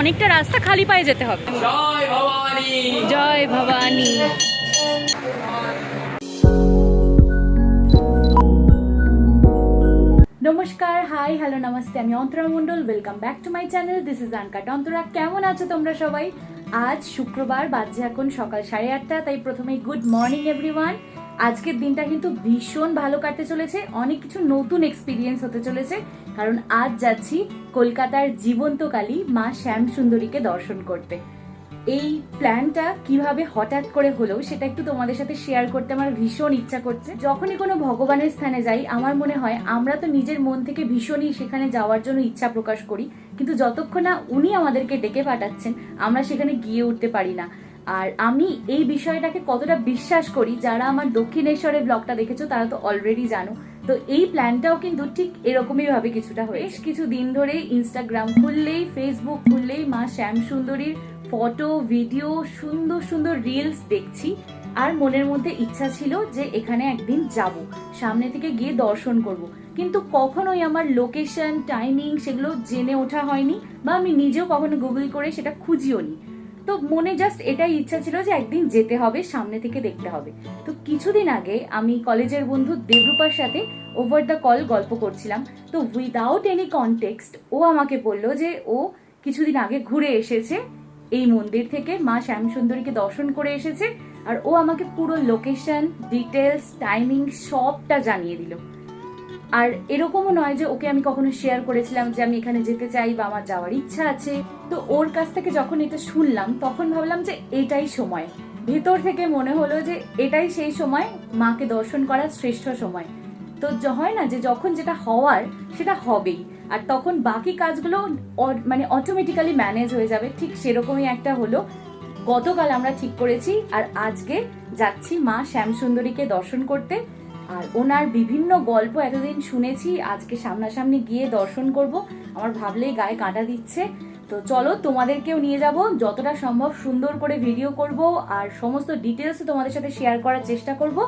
অনেকটা রাস্তা খালি পায়ে যেতে হবে। জয় ভবানী। জয় ভবানী। নমস্কার হাই হ্যালো নমস্তে আমি Antara Mondal welcome back to my channel this is uncut Antara কেমন আছো তোমরা সবাই? আজ শুক্রবার বাজে এখন সকাল সাড়ে আটটা তাই প্রথমেই গুড মর্নিং এভরিওয়ান আজকের দিনটা কিন্তু ভীষণ ভালো কাটতে চলেছে অনেক কিছু নতুন এক্সপিরিয়েন্স হতে চলেছে। কারণ আজ যাচ্ছি কলকাতার জীবন্ত কালী মা শ্যাম সুন্দরীকে দর্শন করতে। এই প্ল্যানটা কীভাবে হঠাৎ করে হলো সেটা একটু তোমাদের সাথে শেয়ার করতে আমার ভীষণ ইচ্ছা করছে। যখনই কোনো ভগবানের স্থানে যাই, আমার মনে হয় আমরা তো নিজের মন থেকে ভীষণই সেখানে যাওয়ার জন্য ইচ্ছা প্রকাশ করি, কিন্তু যতক্ষণ না উনি আমাদেরকে ডেকে পাঠাচ্ছেন, আমরা সেখানে গিয়ে উঠতে পারি না। আর আমি এই বিষয়টাকে কতটা বিশ্বাস করি, যারা আমার দক্ষিণেশ্বরের ব্লগটা দেখেছ তারা তো অলরেডি জানো। তো এই প্ল্যানটাও কিন্তু ঠিক এরকমই ভাবে কিছুটা হয়ে বেশ কিছু দিন ধরে ইনস্টাগ্রাম খুললেই ফেসবুক খুললেই মা শ্যাম সুন্দরীর ফটো ভিডিও সুন্দর সুন্দর রিলস দেখছি। আর মনের মধ্যে ইচ্ছা ছিল যে এখানে একদিন যাব, সামনে থেকে গিয়ে দর্শন করব। কিন্তু কখনোই আমার লোকেশন টাইমিং সেগুলো জেনে ওঠা হয়নি, বা আমি নিজেও কখনো গুগল করে সেটা খুঁজিও নি তো মনে জাস্ট এটাই ইচ্ছা ছিল যে একদিন যেতে হবে, সামনে থেকে দেখতে হবে। তো কিছুদিন আগে আমি কলেজের বন্ধু দেবরূপার সাথে ওভার দ্য কল গল্প করছিলাম। তো উইদাউট এনি কনটেক্সট ও আমাকে বলল যে, ও কিছুদিন আগে ঘুরে এসেছে, এই মন্দির থেকে মা শ্যামসুন্দরীকে দর্শন করে এসেছে। আর ও আমাকে পুরো লোকেশন ডিটেলস টাইমিং সবটা জানিয়ে দিল। আর এরকমও নয় যে ওকে আমি কখনো শেয়ার করেছিলাম যে আমি এখানে যেতে চাই বা আমার যাওয়ার ইচ্ছা আছে। তো ওর কাছ থেকে যখন এটা শুনলাম, তখন ভাবলাম যে এটাই সময়। ভেতর থেকে মনে হলো যে এটাই সেই সময়, মাকে দর্শন করার শ্রেষ্ঠ সময়। তো হয় না যে যখন যেটা হওয়ার, সেটা হবেই। আর তখন বাকি কাজগুলো মানে অটোমেটিক্যালি ম্যানেজ হয়ে যাবে। ঠিক সেরকমই একটা হলো। গতকাল আমরা ঠিক করেছি, আর আজকে যাচ্ছি মা শ্যামসুন্দরীকে দর্শন করতে। আর ওনার বিভিন্ন গল্প এতদিন শুনেছি, আজকে সামনাসামনি গিয়ে দর্শন করব। আমার ভাবলেই গায়ে কাঁটা দিচ্ছে। তো চলো, তোমাদেরকেও নিয়ে যাব। যতটা সম্ভব সুন্দর করে ভিডিও করব আর সমস্ত ডিটেলস তোমাদের সাথে শেয়ার করার চেষ্টা করব।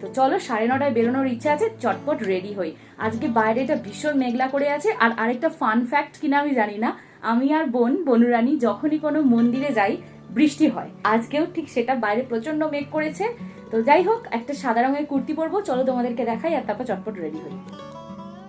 তো চলো, সাড়ে নটায় বেরোনোর ইচ্ছা আছে, চটপট রেডি হই। আজকে বাইরেটা ভীষণ মেঘলা করে আছে। আর আরেকটা ফান ফ্যাক্ট কিনা আমি জানি না, আমি আর বোন, বনুরানী যখনই কোনো মন্দিরে যাই, বৃষ্টি হয়। আজকেও ঠিক সেটা, বাইরে প্রচণ্ড মেঘ করেছে। তো যাই হোক, একটা সাদা রঙের কুর্তি পরবো। চলো তোমাদেরকে দেখাই আর তারপর চটপট রেডি হই।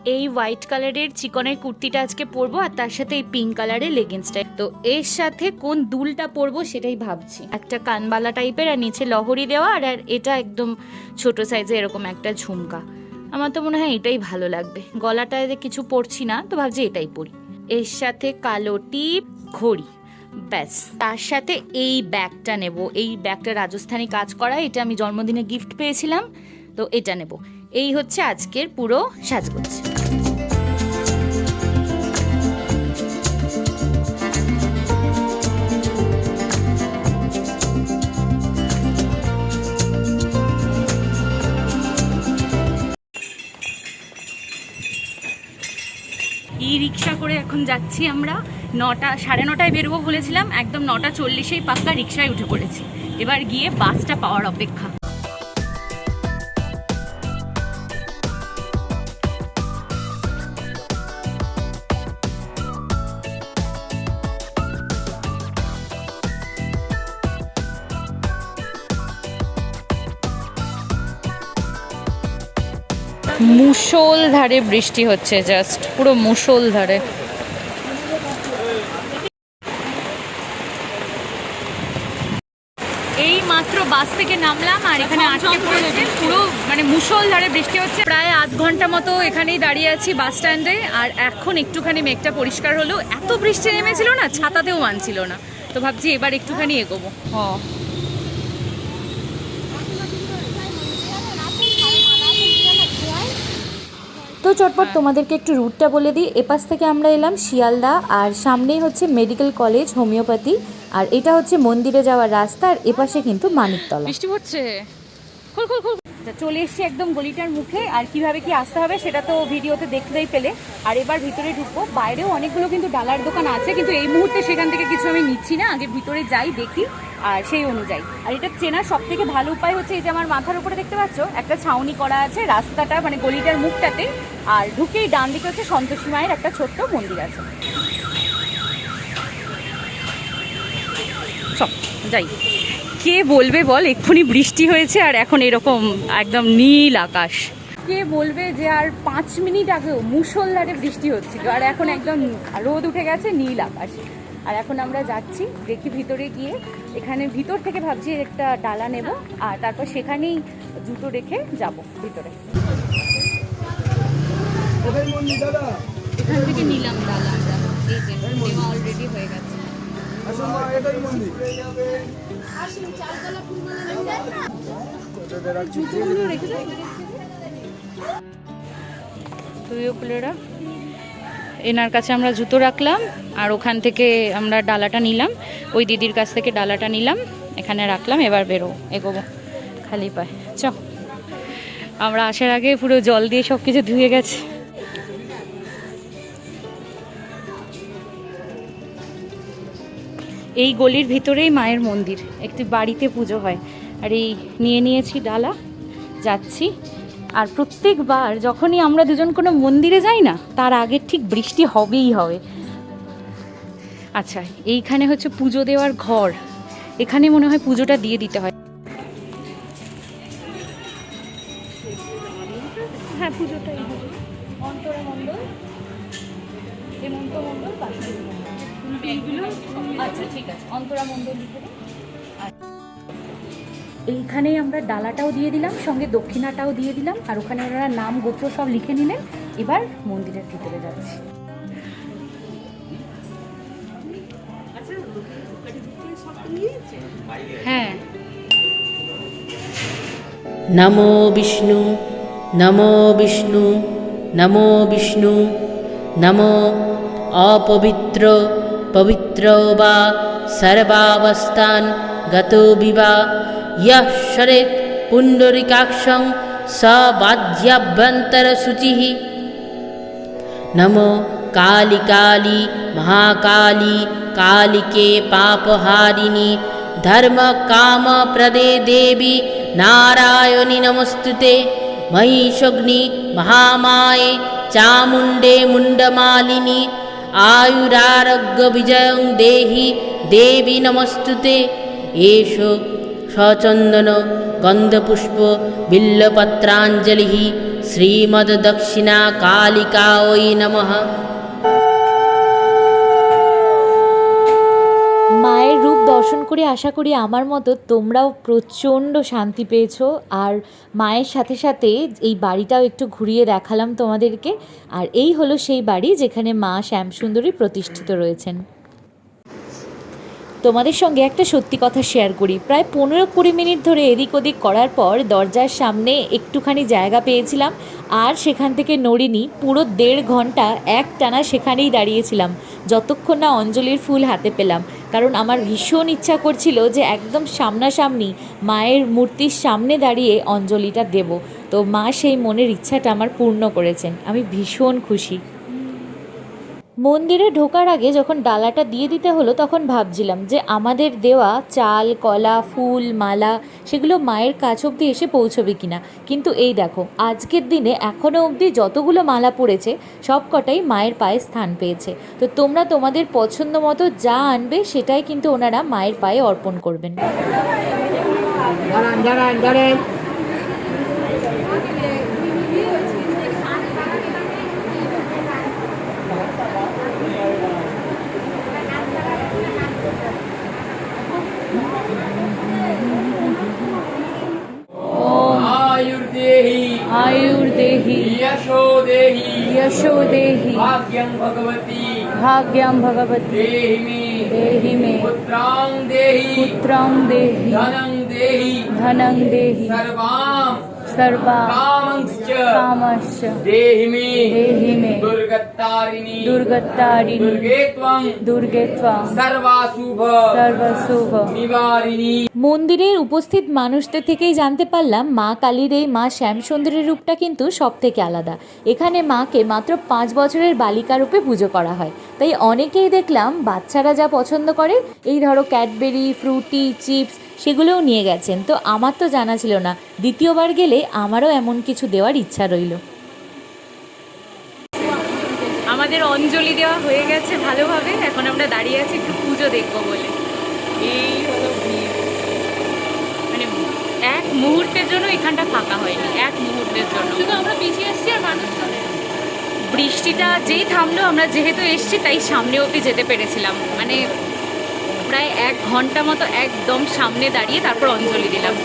এই হোয়াইট কালারের চিকনের কুর্তিটা আজকে পরবো আর তার সাথে এই পিঙ্ক কালারের লেগিংসটা তো এর সাথে কোন দুলটা পরবো সেটাই ভাবছি। একটা কানবালা টাইপের আর নিচে লহরি দেওয়া আর আর এটা একদম ছোট সাইজে এরকম একটা ঝুমকা। আমার তো মনে হয় এটাই ভালো লাগবে। গলাটায় কিছু পরছি না, তো ভাবছি এটাই পরি। এর সাথে কালো টিপ ঘড়ি। ব্যাস। তার সাথে এই ব্যাগটা নেব। এই ব্যাগটা রাজস্থানি কাজ করা, এটা আমি জন্মদিনে গিফট পেয়েছিলাম, তো এটা নেব। এই হচ্ছে আজকের পুরো সাজগোজ। ই রিক্সা করে এখন যাচ্ছি আমরা। নটা, সাড়ে নটায় বেরোবো বলেছিলাম, একদম নটা চল্লিশেই পাক্কা রিক্সায় উঠে পড়েছি। এবার গিয়ে বাসটা পাওয়ার অপেক্ষা। মুষল ধারে বৃষ্টি হচ্ছে জাস্ট পুরো মুষল ধারে এই মাত্র বাস থেকে নামলাম আর এখানে আটকে পড়েছে। পুরো মানে মুষল ধারে বৃষ্টি হচ্ছে। প্রায় আধ ঘণ্টা মতো এখানেই দাঁড়িয়ে আছি বাস স্ট্যান্ডে। আর এখন একটুখানি মেঘটা পরিষ্কার হলো। এত বৃষ্টি নেমেছিল না ছাতাতেও মানছিল না। তো ভাবছি এবার একটুখানি এগোবো। হ্যাঁ তো চটপট তোমাদেরকে একটু রুটটা বলে দিই। এপাশ থেকে আমরা এলাম শিয়ালদা আর সামনেই হচ্ছে মেডিকেল কলেজ হোমিওপ্যাথি আর এটা হচ্ছে মন্দিরে যাওয়ার রাস্তা আর এপাশে কিন্তু মানিকতলা। বৃষ্টি পড়ছে। খুল খুল খুল। আচ্ছা, চলে এসেছি একদম গলিটার মুখে। আর কীভাবে কি আসতে হবে সেটা তো ভিডিওতে দেখতেই পেলে। আর এবার ভিতরে ঢুকবো। বাইরেও অনেকগুলো কিন্তু ডালার দোকান আছে কিন্তু এই মুহূর্তে সেখান থেকে কিছু আমি নিচ্ছি না। আগে ভিতরে যাই দেখি আর সেই অনুযায়ী। আর এটা চেনার সব থেকে ভালো উপায় হচ্ছে এই যে আমার মাথার উপরে দেখতে পাচ্ছ? একটা ছাউনি করা আছে রাস্তাটা মানে গলিটার মুখটাতে। আর ঢুকেই ডান দিকে হচ্ছে সন্তোষী মায়ের একটা ছোট্ট মন্দির আছে। সব যাই। কে বলবে বল? এক্ষুনি বৃষ্টি হয়েছে আর এখন এরকম একদম নীল আকাশ। কে বলবে যে আর পাঁচ মিনিট আগেও মুষলধারে বৃষ্টি হচ্ছিল আর এখন একদম রোদ উঠে গেছে নীল আকাশ। আর এখন আমরা যাচ্ছি দেখি ভিতরে গিয়ে। এখানে ভিতর থেকে ভাবছি একটা ডালা নেব আর তারপর সেখানেই জুতো রেখে যাব ভিতরে। এখান থেকে নিলাম ডালা আমরা এই যে নেওয়া অলরেডি হয়ে গেছে। এনার কাছে আমরা জুতো রাখলাম, আর ওখান থেকে আমরা ডালাটা নিলাম। ওই দিদির কাছ থেকে ডালাটা নিলাম, এখানে রাখলাম, এবার বেরো, এগোবো খালি পায়। চ। আমরা আসার আগে পুরো জল দিয়ে সব কিছু ধুয়ে গেছে। এই গলির ভিতরেই মায়ের মন্দির, একটি বাড়িতে পুজো হয়। আর এই নিয়ে নিয়েছি ডালা, যাচ্ছি। আর প্রত্যেকবার যখনই আমরা দুজন কোনো মন্দিরে যাই না, তার আগে ঠিক বৃষ্টি হবেই হবে। আচ্ছা এইখানে হচ্ছে পুজো দেওয়ার ঘর। এখানে মনে হয় পুজোটা দিয়ে দিতে হয়। হ্যাঁ পুজোটা অন্তরা মণ্ডল হেমন্ত পাশে এইগুলো আচ্ছা ঠিক আছে। অন্তরা মণ্ডল লিখে দিন। আর এইখানেই আমরা ডালাটাও দিয়ে দিলাম সঙ্গে দক্ষিণাটাও দিয়ে দিলাম আর ওখানে ওনারা নাম গোত্র সব লিখে নিলেন। এবার মন্দিরের ভিতরে যাচ্ছি। হ্যাঁ। নমো বিষ্ণু নমো বিষ্ণু নমো বিষ্ণু নমো অপবিত্র पवित्रो वा सर्वावस्थान् गतोऽपि वा यः शरेत् पुण्डरिकाक्षं स बाध्याभ्यन्तरशुचिः नमो कालिकाली महाकाली कालिके पापहारिणि धर्मकामप्रदे देवि नारायणि नमस्तुते। महिषग्नि महामाये चामुण्डे मुण्डमालिनि আয়ুরারোগ্য বিজয়ং দেহি দেবী নমস্তুতে এষ সচন্দন গন্ধপুষ্প বিল্লপত্রাঞ্জলি শ্রীমদ্দক্ষিণা কালিকা ওই নমঃ দর্শন করে, আশা করি আমার মতো তোমরাও প্রচণ্ড শান্তি পেয়েছ। আর মায়ের সাথে সাথে এই বাড়িটাও একটু ঘুরিয়ে দেখালাম তোমাদেরকে। আর এই হলো সেই বাড়ি যেখানে মা শ্যামসুন্দরী প্রতিষ্ঠিত রয়েছেন। তোমাদের সঙ্গে একটা সত্যি কথা শেয়ার করি। প্রায় পনেরো কুড়ি মিনিট ধরে এদিক ওদিক করার পর দরজার সামনে একটুখানি জায়গা পেয়েছিলাম। আর সেখান থেকে নড়িনি, পুরো দেড় ঘণ্টা এক টানা সেখানেই দাঁড়িয়েছিলাম। যতক্ষণ না অঞ্জলির ফুল হাতে পেলাম। কারণ আমার ভীষণ ইচ্ছা করছিল যে একদম সামনাসামনি মায়ের মূর্তির সামনে দাঁড়িয়ে অঞ্জলিটা দেব। তো মা সেই মনের ইচ্ছাটা আমার পূর্ণ করেছেন। আমি ভীষণ খুশি। মন্দিরে ঢোকার আগে যখন ডালাটা দিয়ে দিতে হলো, তখন ভাবছিলাম যে আমাদের দেওয়া চাল, কলা, ফুল, মালা সেগুলো মায়ের কাছ অবধি এসে পৌঁছবে কিনা। কিন্তু এই দেখো, আজকের দিনে এখনও অবধি যতগুলো মালা পড়েছে সব কটাই মায়ের পায়ে স্থান পেয়েছে। তো তোমরা তোমাদের পছন্দ মতো যা আনবে সেটাই কিন্তু ওনারা মায়ের পায়ে অর্পণ করবেন। यशो देहि यशो देहि भाग्यं भगवती। भाग्यं भगवती। देहि मे। देहि मे। पुत्रां देहि। पुत्रां देहि। धनं देहि। धनं देहि। सर्वां মন্দিরের উপস্থিত মানুষদের থেকেই জানতে পারলাম মা কালীর এই মা শ্যামসুন্দরীর রূপটা কিন্তু সব থেকে আলাদা। এখানে মাকে মাত্র পাঁচ বছরের বালিকা রূপে পুজো করা হয়। তাই অনেকেই দেখলাম বাচ্চারা যা পছন্দ করে এই ধরো ক্যাডবেরি ফ্রুটি চিপস সেগুলোও নিয়ে গেছেন। তো আমার তো জানা ছিল না। দ্বিতীয়বার গেলে আমারও এমন কিছু দেওয়ার ইচ্ছা রইল। আমাদের অঞ্জলি দেওয়া হয়ে গেছে ভালোভাবে। এখন আমরা দাঁড়িয়ে আছি একটু পুজো দেখব বলে। এই হলো মানে এক মুহূর্তের জন্য এখানটা ফাঁকা হয়নি, এক মুহূর্তের জন্য। শুধু আমরা পিছিয়ে আসছি আর মানুষ বৃষ্টিটা যেই থামলো, আমরা যেহেতু এসছি, তাই সামনে অবধি যেতে পেরেছিলাম। মানে প্রায় এক ঘণ্টা মতো একদম সামনে দাঁড়িয়ে তারপর অঞ্জলি দিলাম।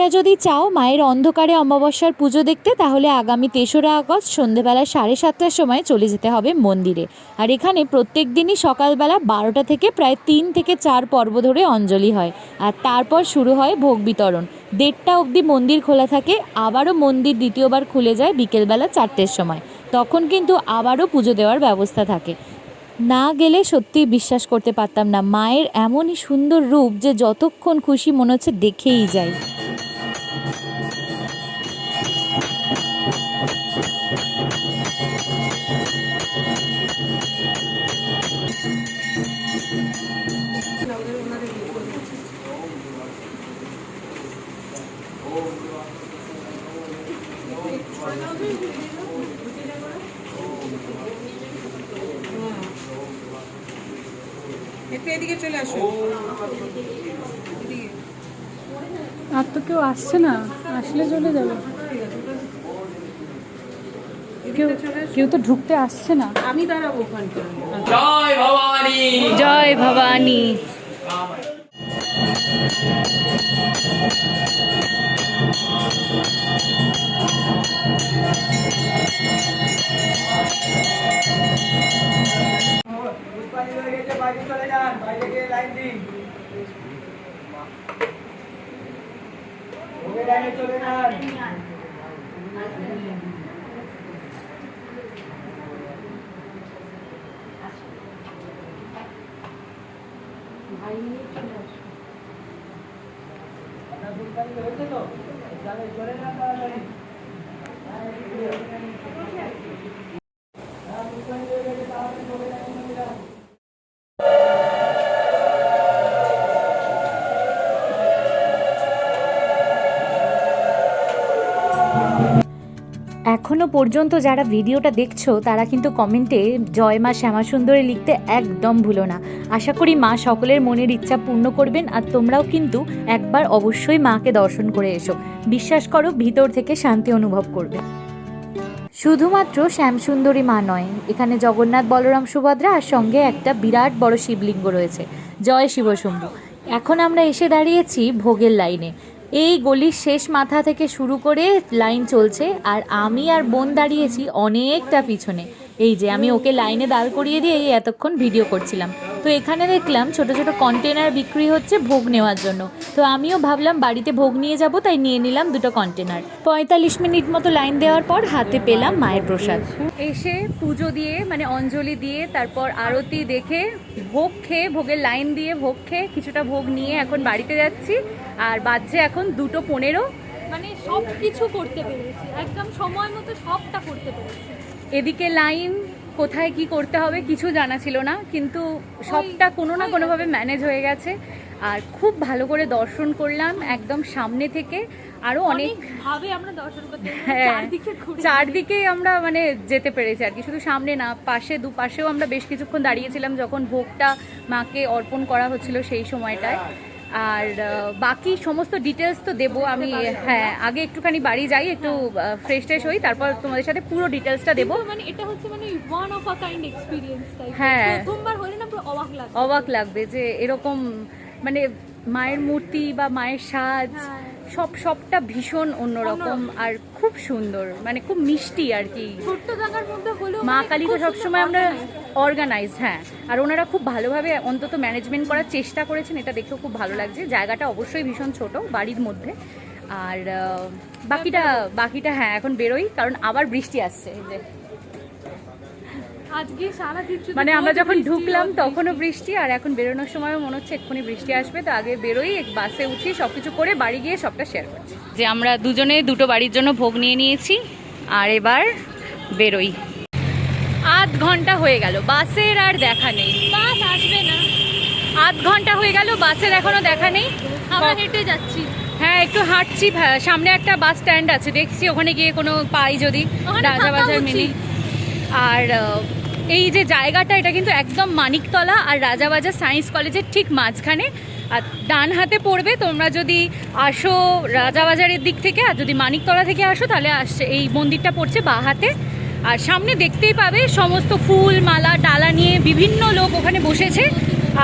তোমরা যদি চাও মায়ের অন্ধকারে অমাবস্যার পুজো দেখতে, তাহলে আগামী তেসরা আগস্ট সন্ধেবেলা সাড়ে সাতটার সময় চলে যেতে হবে মন্দিরে। আর এখানে প্রত্যেক দিনই সকালবেলা বারোটা থেকে প্রায় তিন থেকে চার পর্ব ধরে অঞ্জলি হয়। আর তারপর শুরু হয় ভোগ বিতরণ। দেড়টা অবধি মন্দির খোলা থাকে, আবারও মন্দির দ্বিতীয়বার খুলে যায় বিকেলবেলা চারটের সময়। তখন কিন্তু আবারও পুজো দেওয়ার ব্যবস্থা থাকে। না গেলে সত্যি বিশ্বাস করতে পারতাম না, মায়ের এমনই সুন্দর রূপ যে যতক্ষণ খুশি মনে হচ্ছে দেখেই যায়। একটু এদিকে চলে আসো। আর তো কেউ আসছে না আসলে চলে যাবে। কেউ তো ঢুকতে আসছে না। আমি দাঁড়াবো জয় ভবানী। জয় ভবানী। বাইরে চলে যান বাইরে গিয়ে লাইন দিন। লাইনে চলে যান। ভাই এখনও পর্যন্ত যারা ভিডিওটা দেখছ, তারা কিন্তু কমেন্টে জয় মা শ্যামাসুন্দরী লিখতে একদম ভুলো না। আশা করি মা সকলের মনের ইচ্ছা পূর্ণ করবেন আর তোমরাও কিন্তু একবার অবশ্যই মাকে দর্শন করে এসো। বিশ্বাস করো, ভিতর থেকে শান্তি অনুভব করবে। শুধুমাত্র শ্যামসুন্দরী মা নয়, এখানে জগন্নাথ, বলরাম, সুভদ্রা আর সঙ্গে একটা বিরাট বড় শিবলিঙ্গ রয়েছে। জয় শিবশম্ভু। এখন আমরা এসে দাঁড়িয়েছি ভোগের লাইনে। এই গলির শেষ মাথা থেকে শুরু করে লাইন চলছে, আর আমি আর বোন দাঁড়িয়েছি অনেকটা পিছনে। এই যে আমি ওকে লাইনে দাঁড় করিয়ে দিয়ে এই এতক্ষণ ভিডিও করছিলাম। তো এখানে দেখলাম ছোট ছোট কন্টেনার বিক্রি হচ্ছে ভোগ নেওয়ার জন্য। তো আমিও ভাবলাম বাড়িতে ভোগ নিয়ে যাব তাই নিয়ে নিলাম দুটো কন্টেনার পঁয়তাল্লিশ মিনিট মতো লাইন দেওয়ার পর হাতে পেলাম মায়ের প্রসাদ। এসে পুজো দিয়ে মানে অঞ্জলি দিয়ে তারপর আরতি দেখে ভোগ খেয়ে ভোগের লাইন দিয়ে ভোগ খেয়ে কিছুটা ভোগ নিয়ে এখন বাড়িতে যাচ্ছি। আর বাজছে এখন দুটো পনেরো। মানে সব কিছু করতে পেরেছি। একদম সময় মতো সবটা করতে পেরেছি। এদিকে লাইন কোথায় কি করতে হবে কিছু জানা ছিল না কিন্তু সবটা কোনো না কোনোভাবে ম্যানেজ হয়ে গেছে। আর খুব ভালো করে দর্শন করলাম একদম সামনে থেকে আরও অনেক ভাবে আমরা দর্শন করতে হ্যাঁ চারদিকে আমরা মানে যেতে পেরেছি আর কি শুধু সামনে না পাশে দুপাশেও আমরা বেশ কিছুক্ষণ দাঁড়িয়েছিলাম যখন ভোগটা মাকে অর্পণ করা হচ্ছিল সেই সময়টায়। আর বাকি সমস্ত ডিটেলস তো দেবো আমি হ্যাঁ আগে একটুখানি বাড়ি যাই একটু ফ্রেশ ট্রেশ হই তারপর তোমাদের সাথে পুরো ডিটেলসটা দেবো মানে এটা হচ্ছে মানে one of a kind experience হ্যাঁ। প্রথমবার হলে না পুরো অবাক লাগে অবাক লাগবে যে এরকম মানে মায়ের মূর্তি বা মায়ের সাজ হ্যাঁ। সব সবটা ভীষণ অন্যরকম আর খুব সুন্দর মানে খুব মিষ্টি আর কি ছোট্ট জায়গার মধ্যে হলেও মা মানে কালী তো সবসময় আমরা। অর্গানাইজড হ্যাঁ। আর ওনারা খুব ভালোভাবে অন্তত ম্যানেজমেন্ট করার চেষ্টা করেছেন এটা দেখেও খুব ভালো লাগছে। জায়গাটা অবশ্যই ভীষণ ছোট বাড়ির মধ্যে। আর বাকিটা বাকিটা হ্যাঁ এখন বেরোই কারণ আবার বৃষ্টি আসছে এই যে। আজকে সারা দিন মানে আমরা যখন ঢুকলাম তখনও বৃষ্টি আর এখন বেরোনোর সময়ও মনে হচ্ছে এক্ষুনি বৃষ্টি আসবে। তো আগে বেরোই বাসে উঠি সব কিছু করে বাড়ি গিয়ে সবটা শেয়ার করছি। যে আমরা দুজনে দুটো বাড়ির জন্য ভোগ নিয়ে নিয়েছি আর এবার বেরোই। আধ ঘণ্টা হয়ে গেল বাসের আর দেখা নেই। বাস আসবে না। আধ ঘণ্টা হয়ে গেল বাসের এখনও দেখা নেই। আমরা হেঁটে যাচ্ছি। হ্যাঁ একটু হাঁটছি সামনে একটা বাস স্ট্যান্ড আছে দেখছি ওখানে গিয়ে কোনো পাই যদি ওখানে থাকা রাজাবাজার মিনি আর এই যে জায়গাটা এটা কিন্তু একদম মানিকতলা আর রাজাবাজার সায়েন্স কলেজের ঠিক মাঝখানে। আর ডান হাতে পড়বে তোমরা যদি আসো রাজাবাজারের দিক থেকে আর যদি মানিকতলা থেকে আসো তাহলে আসছে এই মন্দিরটা পড়ছে বাঁ হাতে। আর সামনে দেখতেই পাবে সমস্ত ফুল মালা ডালা নিয়ে বিভিন্ন লোক ওখানে বসেছে।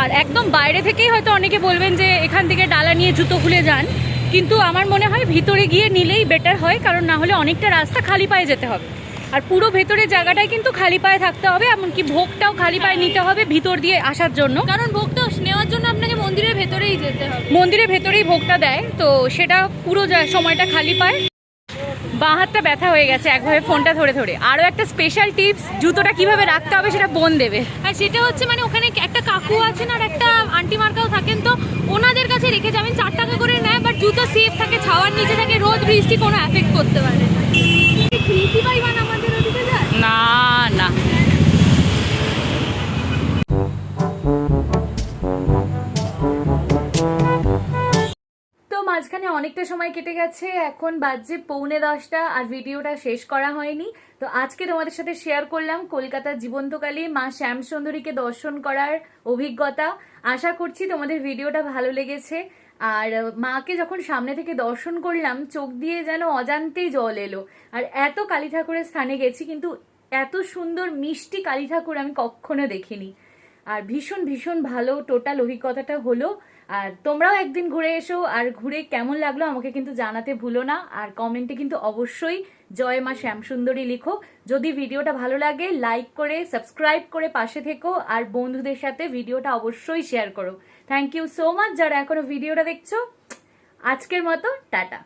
আর একদম বাইরে থেকেই হয়তো অনেকে বলবেন যে এখান থেকে ডালা নিয়ে জুতো খুলে যান। কিন্তু আমার মনে হয় ভিতরে গিয়ে নিলেই বেটার হয় কারণ না হলে অনেকটা রাস্তা খালি পায়ে যেতে হবে। আর পুরো ভেতরের জায়গাটাই কিন্তু খালি পায়ে থাকতে হবে এমনকি ভোগটাও খালি পায়ে নিতে হবে ভিতর দিয়ে আসার জন্য। কারণ ভোগটা নেওয়ার জন্য আপনাকে মন্দিরের ভেতরেই যেতে হবে। মন্দিরের ভেতরেই ভোগটা দেয় তো সেটা পুরো সময়টা খালি পায়। বাঁ হাতটা ব্যথা হয়ে গেছে একভাবে ফোনটা ধরে ধরে। আরও একটা স্পেশাল টিপস জুতোটা কীভাবে রাখতে হবে সেটা বোন দেবে। আর সেটা হচ্ছে মানে ওখানে একটা কাকু আছেন আর একটা আন্টি মার্কাও থাকেন তো ওনাদের কাছে রেখে যাবেন চার টাকা করে নেয় বাট জুতো সেফ থাকে ছাওয়ার নিচে থাকে রোদ বৃষ্টি কোনো অ্যাফেক্ট করতে পারে না না। মাঝখানে অনেকটা সময় কেটে গেছে, এখন বাজে পৌনে দশটা আর ভিডিওটা শেষ করা হয়নি। তো আজকে তোমাদের সাথে শেয়ার করলাম কলকাতার জীবন্তকালী মা শ্যামসুন্দরীকে দর্শন করার অভিজ্ঞতা। আশা করছি তোমাদের ভিডিওটা ভালো লেগেছে। আর মাকে যখন সামনে থেকে দর্শন করলাম, চোখ দিয়ে যেন অজান্তেই জল এলো। আর এত কালী ঠাকুরের স্থানে গেছি, কিন্তু এত সুন্দর মিষ্টি কালী ঠাকুর আমি কখনো দেখিনি। আর ভীষণ ভীষণ ভালো টোটাল অভিজ্ঞতাটা হলো। আর তোমরাও একদিন ঘুরে এসো আর ঘুরে কেমন লাগল আমাকে কিন্তু জানাতে ভুলো না। আর কমেন্টে কিন্তু অবশ্যই জয় মা শ্যামসুন্দরী লিখো। যদি ভিডিওটা ভালো লাগে লাইক করে সাবস্ক্রাইব করে পাশে থেকো আর বন্ধুদের সাথে ভিডিওটা অবশ্যই শেয়ার করো। থ্যাংক ইউ সো মাচ যারা এখনও ভিডিওটা দেখছ। আজকের মতো, টাটা।